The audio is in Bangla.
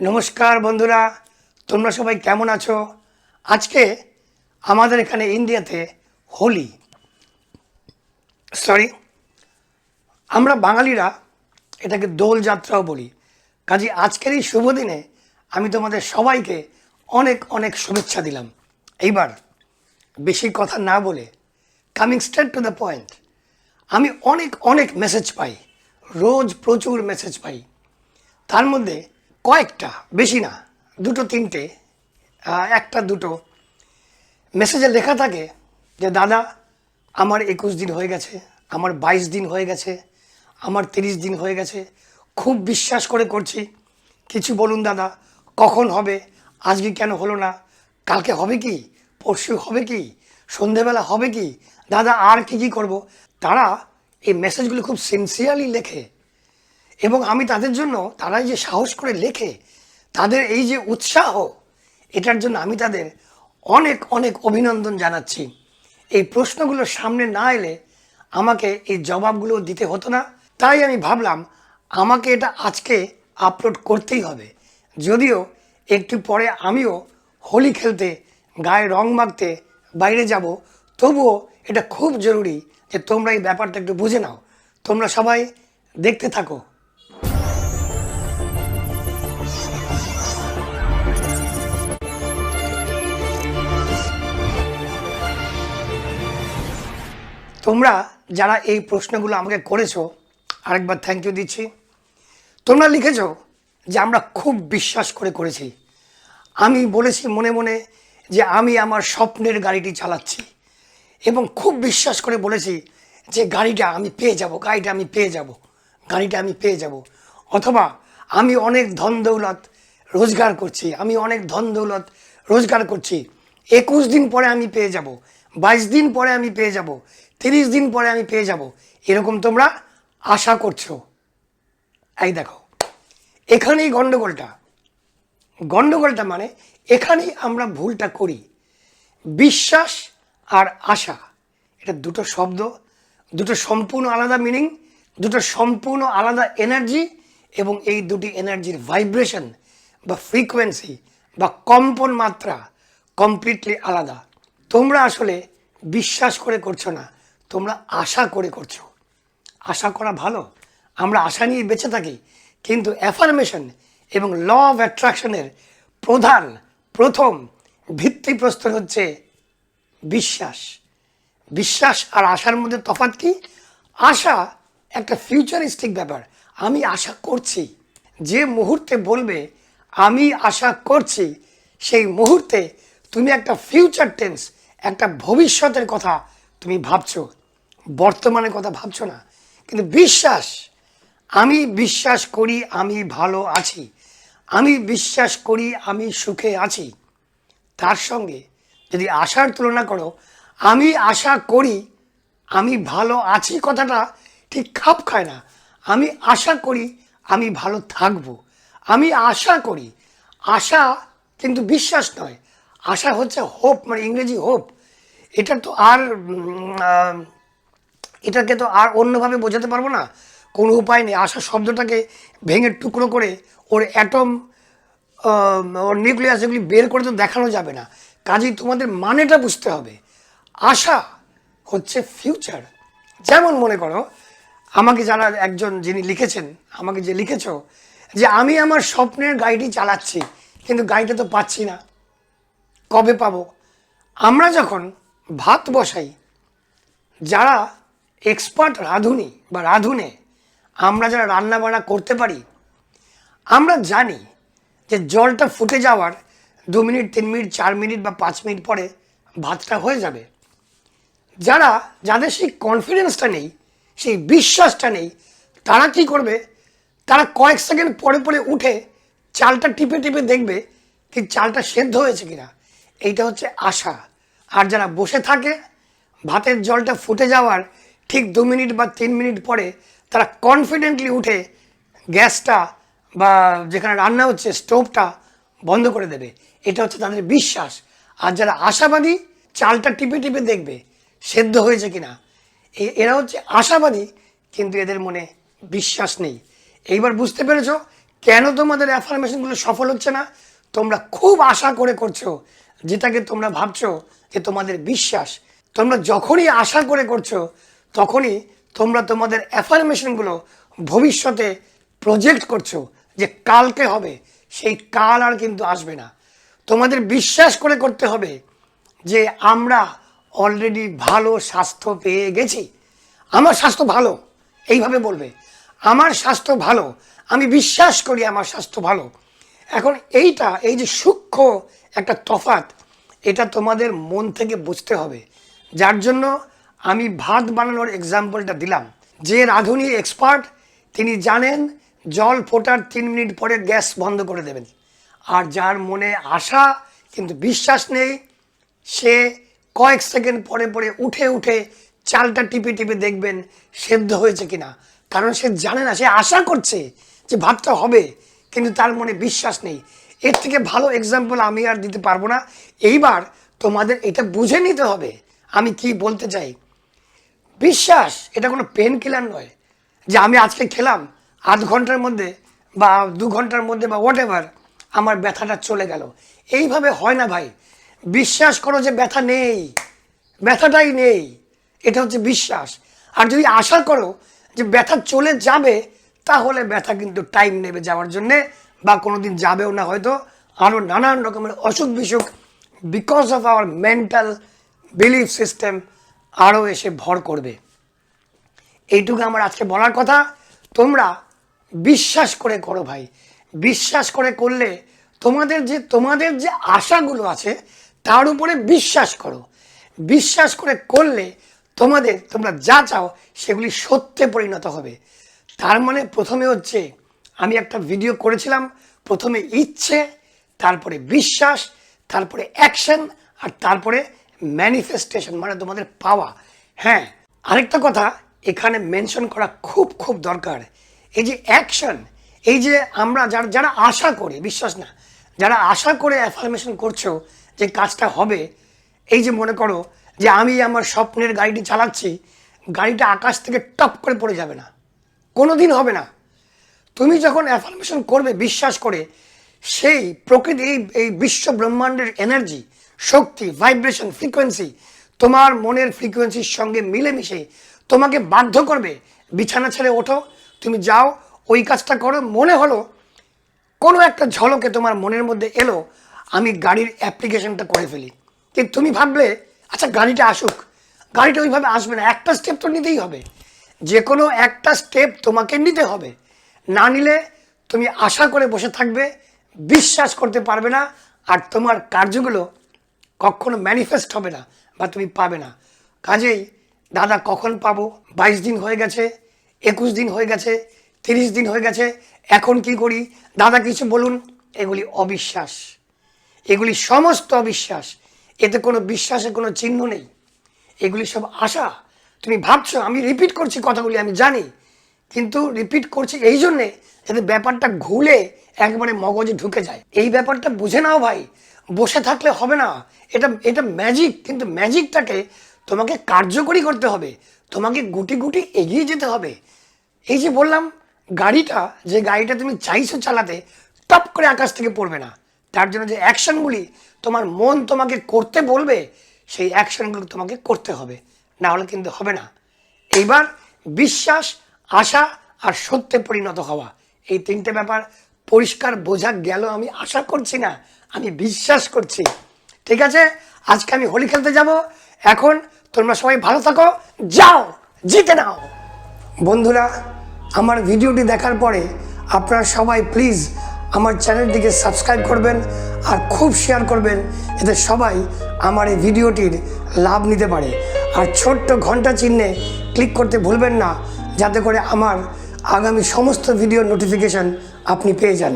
নমস্কার বন্ধুরা, তোমরা সবাই কেমন আছো? আজকে আমাদের এখানে ইন্ডিয়াতে হোলি। সরি আমরা বাঙালিরা এটাকে দোল যাত্রাও বলি। কাজে আজকের এই শুভ দিনে আমি তোমাদের সবাইকে অনেক অনেক শুভেচ্ছা দিলাম। এইবার বেশি কথা না বলে coming straight to the point আমি অনেক অনেক মেসেজ পাই। রোজ প্রচুর মেসেজ পাই। তার মধ্যে কয়েকটা, বেশি না, দুটো, তিনটে একটা, দুটো মেসেজে লেখা থাকে যে, দাদা, আমার একুশ দিন হয়ে গেছে, আমার বাইশ দিন হয়ে গেছে, আমার তিরিশ দিন হয়ে গেছে, খুব বিশ্বাস করে করছি। কিছু বলুন দাদা, কখন হবে, আজকে কেন হলো না, কালকে হবে কি, পরশু হবে কি, সন্ধেবেলা হবে কি, দাদা, আর কি কি করব? তারা এই মেসেজগুলো খুব সিনসিয়ারলি লেখে। এবং আমি তাদের জন্য তারা যে সাহস করে লেখে, তাদের এই যে উৎসাহ, এটার জন্য আমি তাদের অনেক অনেক অভিনন্দন জানাচ্ছি। এই প্রশ্নগুলো সামনে না এলে আমাকে এই জবাবগুলো দিতে হতো না। তাই আমি ভাবলাম, আমাকে এটা আজকে আপলোড করতেই হবে। যদিও একটু পরে আমিও হোলি খেলতে, গায়ে রং মাখতে বাইরে যাব, তবুও এটা খুব জরুরি যে তোমরা এই ব্যাপারটা একটু বুঝে নাও। তোমরা সবাই দেখতে থাকো। তোমরা যারা এই প্রশ্নগুলো আমাকে করেছ, আরেকবার থ্যাংক ইউ দিচ্ছি। তোমরা লিখেছো যে আমরা খুব বিশ্বাস করে করেছি। আমি বলেছি মনে মনে যে আমি আমার স্বপ্নের গাড়িটি চালাচ্ছি এবং খুব বিশ্বাস করে বলেছি যে গাড়িটা আমি পেয়ে যাব, গাড়িটা আমি পেয়ে যাব, গাড়িটা আমি পেয়ে যাব। অথবা আমি অনেক ধন দৌলত রোজগার করছি, আমি অনেক ধন দৌলত রোজগার করছি, একুশ দিন পরে আমি পেয়ে যাব। বাইশ দিন পরে আমি পেয়ে যাব, তিরিশ দিন পরে আমি পেয়ে যাব, এরকম তোমরা আশা করছ। এই দেখো, এখানেই গণ্ডগোলটা গন্ডগোলটা মানে এখানেই আমরা ভুলটা করি। বিশ্বাস আর আশা, এটা দুটো শব্দ, দুটো সম্পূর্ণ আলাদা মিনিং দুটো সম্পূর্ণ আলাদা এনার্জি এবং এই দুটি এনার্জির ভাইব্রেশন বা ফ্রিকোয়েন্সি বা কম্পন মাত্রা কমপ্লিটলি আলাদা। তোমরা আসলে বিশ্বাস করে করছ না, তোমরা আশা করে করছ। আশা করা ভালো, আমরা আশা নিয়ে বেঁচে থাকি, কিন্তু অ্যাফার্মেশন এবং ল অফ অ্যাট্রাকশনের প্রধান, প্রথম ভিত্তিপ্রস্তর হচ্ছে বিশ্বাস। বিশ্বাস আর আশার মধ্যে তফাৎ কি? আশা একটা ফিউচারিস্টিক ব্যাপার। আমি আশা করছি, যে মুহূর্তে বলবে, আমি আশা করছি, সেই মুহূর্তে তুমি একটা ফিউচার টেন্স একটা ভবিষ্যতের কথা তুমি ভাবছ, বর্তমানের কথা ভাবছ না, কিন্তু বিশ্বাস, আমি বিশ্বাস করি আমি ভালো আছি, আমি বিশ্বাস করি আমি সুখে আছি, তার সঙ্গে যদি আশার তুলনা করো, আমি আশা করি আমি ভালো আছি কথাটা ঠিক খাপ খায় না, আমি আশা করি আমি ভালো থাকব, আমি আশা করি, আশা কিন্তু বিশ্বাস নয় আশা হচ্ছে হোপ মানে ইংরেজি হোপ এটা তো আর এটাকে তো আর অন্যভাবে বোঝাতে পারব না। কোনো উপায় নেই। আশা শব্দটাকে ভেঙে টুকরো করে ওর অ্যাটম ওর নিউক্লিয়াস এগুলি বের করে তো দেখানো যাবে না। কাজেই তোমাদের মানেটা বুঝতে হবে। আশা হচ্ছে ফিউচার যেমন মনে করো, আমাকে যারা একজন যিনি লিখেছেন, আমাকে যে লিখেছ, যে আমি আমার স্বপ্নের গাড়িটি চালাচ্ছি, কিন্তু গাড়িটা তো পাচ্ছি না। কবে পাবো? আমরা যখন ভাত বসাই, যারা এক্সপার্ট রাঁধুনি বা রাঁধুনে, আমরা যারা রান্না বান্না করতে পারি, আমরা জানি যে জলটা ফুটে যাওয়ার দু মিনিট, তিন মিনিট, চার মিনিট বা পাঁচ মিনিট পরে ভাতটা হয়ে যাবে। যারা, যাদের সেই কনফিডেন্সটা নেই, সেই বিশ্বাসটা নেই, তারা কি করবে? তারা কয়েক সেকেন্ড পরে পরে উঠে চালটা টিপে টিপে দেখবে কি চালটা সেদ্ধ হয়েছে কিনা। এইটা হচ্ছে আশা। আর যারা বসে থাকে, ভাতের জলটা ফুটে যাওয়ার ঠিক দু মিনিট বা তিন মিনিট পরে তারা কনফিডেন্টলি উঠে গ্যাসটা বা যেখানে রান্না হচ্ছে স্টোভটা বন্ধ করে দেবে। এটা হচ্ছে তাদের বিশ্বাস। আর যারা আশাবাদী, চালটা টিপে টিপে দেখবে সেদ্ধ হয়েছে কিনা। এরা হচ্ছে আশাবাদী, কিন্তু এদের মনে বিশ্বাস নেই। এইবার বুঝতে পেরেছ কেন তোমাদের অ্যাফার্মেশনগুলো সফল হচ্ছে না? তোমরা খুব আশা করে করছ। যেটাকে তোমরা ভাবছ যে তোমাদের বিশ্বাস, তোমরা যখনই আশা করে করছ, তখনই তোমরা তোমাদের অ্যাফার্মেশনগুলো ভবিষ্যতে প্রজেক্ট করছ যে কালকে হবে, সেই কাল আর কিন্তু আসবে না। তোমাদের বিশ্বাস করে করতে হবে যে আমরা অলরেডি ভালো স্বাস্থ্য পেয়ে গেছি। আমার স্বাস্থ্য ভালো, এইভাবে বলবে। আমার স্বাস্থ্য ভালো, আমি বিশ্বাস করি আমার স্বাস্থ্য ভালো। এখন এইটা, এই যে সূক্ষ্ম একটা তফাত এটা তোমাদের মন থেকে বুঝতে হবে। যার জন্য আমি ভাত বানানোর এক্সাম্পলটা দিলাম। যে রাঁধুনি এক্সপার্ট তিনি জানেন জল ফোটার তিন মিনিট পরে গ্যাস বন্ধ করে দেবেন। আর যার মনে আশা কিন্তু বিশ্বাস নেই, সে কয়েক সেকেন্ড পরে পরে উঠে উঠে চালটা টিপে টিপে দেখবেন সেদ্ধ হয়েছে কিনা। কারণ সে জানে না, সে আশা করছে যে ভাতটা হবে। কিন্তু তার মনে বিশ্বাস নেই। এর থেকে ভালো এক্সাম্পল আমি আর দিতে পারব না। এইবার তোমাদের এটা বুঝে নিতে হবে। আমি কি বলতে চাই? বিশ্বাস, এটা কোনো পেন কিলার নয়। যে আমি আজকে খেলাম, আধ ঘণ্টার মধ্যে বা দু ঘণ্টার মধ্যে বা হোয়াট এভার আমার ব্যথাটা চলে গেল। এইভাবে হয় না ভাই। বিশ্বাস করো যে ব্যথা নেই। ব্যথাটাই নেই। এটা হচ্ছে বিশ্বাস। আর যদি আশা করো যে ব্যথা চলে যাবে তাহলে ব্যথা কিন্তু টাইম নেবে যাওয়ার জন্যে, বা কোনোদিন যাবেও না হয়তো। আরও নানান রকমের অসুখ বিসুখ because of our mental belief system আরও এসে ভর করবে। এইটুকু আমার আজকে বলার কথা। তোমরা বিশ্বাস করে করো ভাই। বিশ্বাস করে করলে তোমাদের যে তোমাদের যে আশাগুলো আছে, তার উপরে বিশ্বাস করো। বিশ্বাস করে করলে তোমাদের, তোমরা যা চাও, সেগুলি সত্যে পরিণত হবে। তার মানে প্রথমে হচ্ছে আমি একটা ভিডিও করেছিলাম, প্রথমে ইচ্ছে, তারপরে বিশ্বাস, তারপরে অ্যাকশন আর তারপরে ম্যানিফেস্টেশন মানে তোমাদের পাওয়া হ্যাঁ আরেকটা কথা এখানে মেনশন করা খুব খুব দরকার। এই যে অ্যাকশন এই যে আমরা যারা যারা আশা করে, বিশ্বাস না, যারা আশা করে অ্যাফার্মেশন করছ যে কাজটা হবে, এই যে মনে করো যে আমি আমার স্বপ্নের গাড়িটি চালাচ্ছি, গাড়িটা আকাশ থেকে টপ করে পড়ে যাবে না। কোনো দিন হবে না। তুমি যখন অ্যাফার্মেশন করবে, বিশ্বাস করে, সেই প্রকৃতি, এই বিশ্ব ব্রহ্মাণ্ডের এনার্জি শক্তি ভাইব্রেশন ফ্রিকোয়েন্সি তোমার মনের ফ্রিকোয়েন্সির সঙ্গে মিলেমিশে তোমাকে বাধ্য করবে, বিছানা ছেড়ে ওঠো, তুমি যাও, ওই কাজটা করো। মনে হলো, কোনো একটা ঝলকে তোমার মনের মধ্যে এলো, আমি গাড়ির অ্যাপ্লিকেশনটা করে ফেলি। কিন্তু তুমি ভাবলে আচ্ছা গাড়িটা আসুক। গাড়িটা ওইভাবে আসবে না, একটা স্টেপ তো নিতেই হবে। যে কোনো একটা স্টেপ তোমাকে নিতে হবে। না নিলে তুমি আশা করে বসে থাকবে, বিশ্বাস করতে পারবে না, আর তোমার কার্যগুলো কখনো ম্যানিফেস্ট হবে না বা তুমি পাবে না। কাজেই দাদা কখন পাবো? বাইশ দিন হয়ে গেছে, একুশ দিন হয়ে গেছে, তিরিশ দিন হয়ে গেছে, এখন কি করি? দাদা কিছু বলুন, এগুলি অবিশ্বাস। এগুলি সমস্ত অবিশ্বাস। এতে কোনো বিশ্বাসের কোনো চিহ্ন নেই। এগুলি সব আশা। তুমি ভাবছ, আমি রিপিট করছি কথাগুলি, আমি জানি। কিন্তু রিপিট করছি এই জন্যে যাতে ব্যাপারটা ঘুলে একবারে মগজে ঢুকে যায়। এই ব্যাপারটা বুঝে নাও ভাই, বসে থাকলে হবে না। এটা এটা ম্যাজিক কিন্তু ম্যাজিকটাকে তোমাকে কার্যকরী করতে হবে। তোমাকে গুটি গুটি এগিয়ে যেতে হবে। এই যে বললাম, গাড়িটা, যে গাড়িটা তুমি চাইছো চালাতে, টপ করে আকাশ থেকে পড়বে না। তার জন্য যে অ্যাকশনগুলি তোমার মন তোমাকে করতে বলবে, সেই অ্যাকশনগুলো তোমাকে করতে হবে। না হলে কিন্তু হবে না। এইবার বিশ্বাস, আশা আর সত্যে পরিণত হওয়া। এই তিনটে ব্যাপার পরিষ্কার বোঝা গেল আমি আশা করছি না, আমি বিশ্বাস করছি। ঠিক আছে? আজকে আমি হোলি খেলতে যাব। এখন তোমরা সবাই ভালো থাকো। যাও, জিতে নাও। বন্ধুরা, আমার ভিডিওটি দেখার পরে আপনারা সবাই প্লিজ আমার চ্যানেলটিকে সাবস্ক্রাইব করবেন আর খুব শেয়ার করবেন। এতে সবাই আমার এই ভিডিওটির লাভ নিতে পারে। আর ছোট্ট ঘণ্টা চিহ্নে ক্লিক করতে ভুলবেন না, যাতে করে আমার আগামী সমস্ত ভিডিও নোটিফিকেশান আপনি পেয়ে যান।